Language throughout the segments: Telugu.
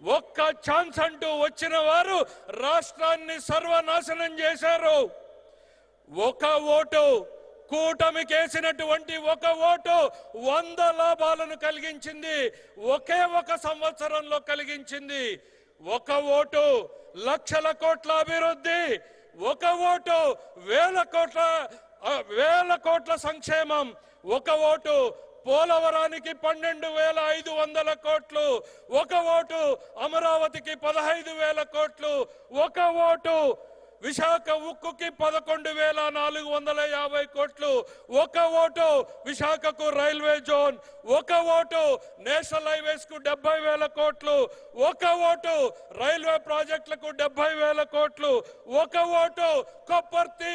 ఒక్క ఛాన్స్ అంటూ వచ్చిన వారు రాష్ట్రాన్ని సర్వనాశనం చేశారు. ఒక ఓటు కూటమికి వేసినటువంటి ఒక ఓటు వంద లాభాలను కలిగించింది. ఒకే ఒక సంవత్సరంలో కలిగించింది. ఒక ఓటు లక్షల కోట్ల అభివృద్ధి ఒక ఓటు వేల కోట్ల వేల కోట్ల సంక్షేమం ఒక ఓటు పోలవరానికి పన్నెండు వేల ఐదు వందల కోట్లు ఒక ఓటు అమరావతికి పదహైదు వేల కోట్లు ఒక ఓటు విశాఖ ఉక్కుకి పదకొండు వేల నాలుగు వందల యాభై కోట్లు ఒక ఓటు విశాఖకు రైల్వే జోన్ ఒక ఓటు నేషనల్ హైవేస్కు డెబ్బై వేల కోట్లు ఒక ఓటు రైల్వే ప్రాజెక్టులకు డెబ్బై వేల కోట్లు ఒక ఓటు కొప్పర్తి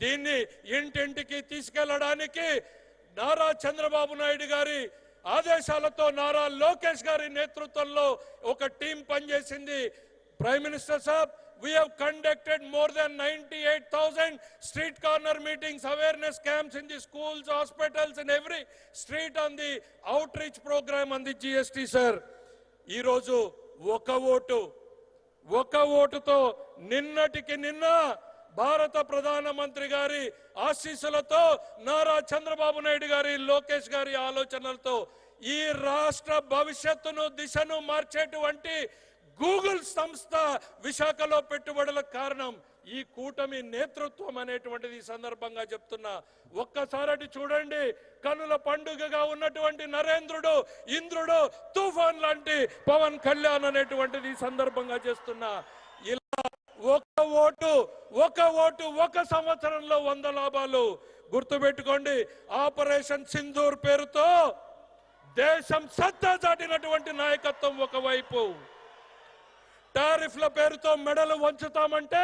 దీన్ని ఇంటింటికి తీసుకెళ్ళడానికి నారా చంద్రబాబు నాయుడు గారి ఆదేశాలతో నారా లోకేష్ గారి నేతృత్వంలో ఒక టీం పనిచేసింది ప్రైమ్ మినిస్టర్ సాబ్ we have conducted more than 98,000 street corner meetings, awareness camps in the schools, hospitals, in every street on the outreach program on the GST, sir. ఈరోజు ఒక ఓటు ఒక ఓటుతో నిన్నటికి నిన్న భారత ప్రధానమంత్రి గారి ఆశీస్సులతో నారా చంద్రబాబు నాయుడు గారి లోకేష్ గారి ఆలోచనలతో ఈ రాష్ట్ర భవిష్యత్తును దిశను మార్చేటువంటి గూగుల్ సంస్థ విశాఖలో పెట్టుబడులకు కారణం ఈ కూటమి నేతృత్వం అనేటువంటిది ఈ సందర్భంగా చెప్తున్నా. ఒక్కసారి చూడండి కనుల పండుగగా ఉన్నటువంటి నరేంద్రుడు ఇంద్రుడు తుఫాన్ లాంటి పవన్ కళ్యాణ్ అనేటువంటిది ఈ సందర్భంగా చేస్తున్నా. ఒక ఓటు ఒక ఓటు ఒక సంవత్సరంలో వంద లాభాలు. గుర్తుపెట్టుకోండి ఆపరేషన్ సింధూర్ పేరుతో దేశం సత్తా చాటినటువంటి నాయకత్వం ఒకవైపు. టారిఫ్ల పేరుతో మెడలు వంచుతామంటే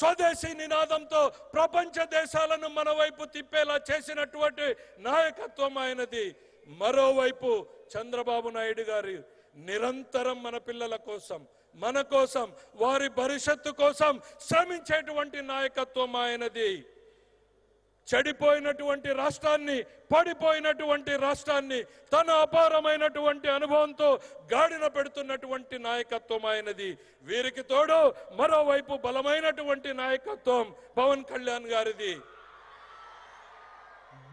స్వదేశీ నినాదంతో ప్రపంచ దేశాలను మన వైపు తిప్పేలా చేసినటువంటి నాయకత్వం ఆయనది. మరోవైపు చంద్రబాబు నాయుడు గారి నిరంతరం మన పిల్లల కోసం మన కోసం వారి భవిష్యత్తు కోసం శ్రమించేటువంటి నాయకత్వం ఆయనది. చెడిపోయినటువంటి రాష్ట్రాన్ని పడిపోయినటువంటి రాష్ట్రాన్ని తన అపారమైనటువంటి అనుభవంతో గాడిన పెడుతున్నటువంటి నాయకత్వం ఆయనది. వీరికి తోడు మరోవైపు బలమైనటువంటి నాయకత్వం పవన్ కళ్యాణ్ గారిది.